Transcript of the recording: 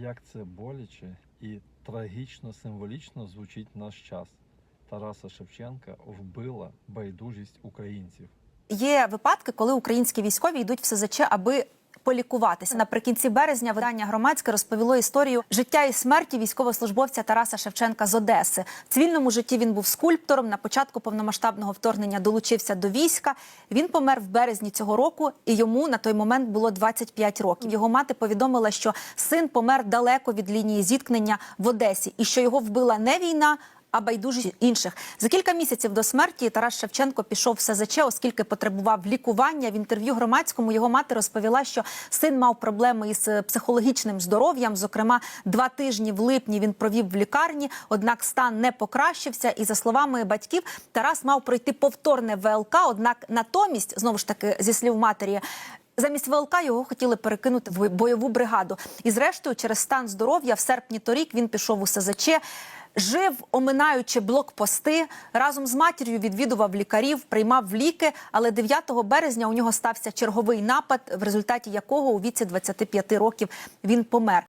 Як це боляче і трагічно символічно звучить наш час. Тараса Шевченка вбила байдужість українців. Є випадки, коли українські військові йдуть в СЗЧ, аби полікуватися. Наприкінці березня видання громадське розповіло історію життя і смерті військовослужбовця Тараса Шевченка з Одеси. В цивільному житті він був скульптором. На початку повномасштабного вторгнення долучився до війська. Він помер в березні цього року, і йому на той момент було 25 років. Його мати повідомила, що син помер далеко від лінії зіткнення в Одесі, і що його вбила не війна, а байдужість інших. За кілька місяців до смерті Тарас Шевченко пішов в СЗЧ, оскільки потребував лікування. В інтерв'ю громадському його мати розповіла, що син мав проблеми із е, психологічним здоров'ям. Зокрема, два тижні в липні він провів в лікарні, однак стан не покращився. І за словами батьків, Тарас мав пройти повторне ВЛК. Однак натомість, знову ж таки, зі слів матері. Замість ВЛК його хотіли перекинути в бойову бригаду. І зрештою, через стан здоров'я, в серпні торік він пішов у СЗЧ. Жив, оминаючи блокпости, разом з матір'ю відвідував лікарів, приймав ліки. Але 9 березня у нього стався черговий напад, в результаті якого у віці 25 років він помер.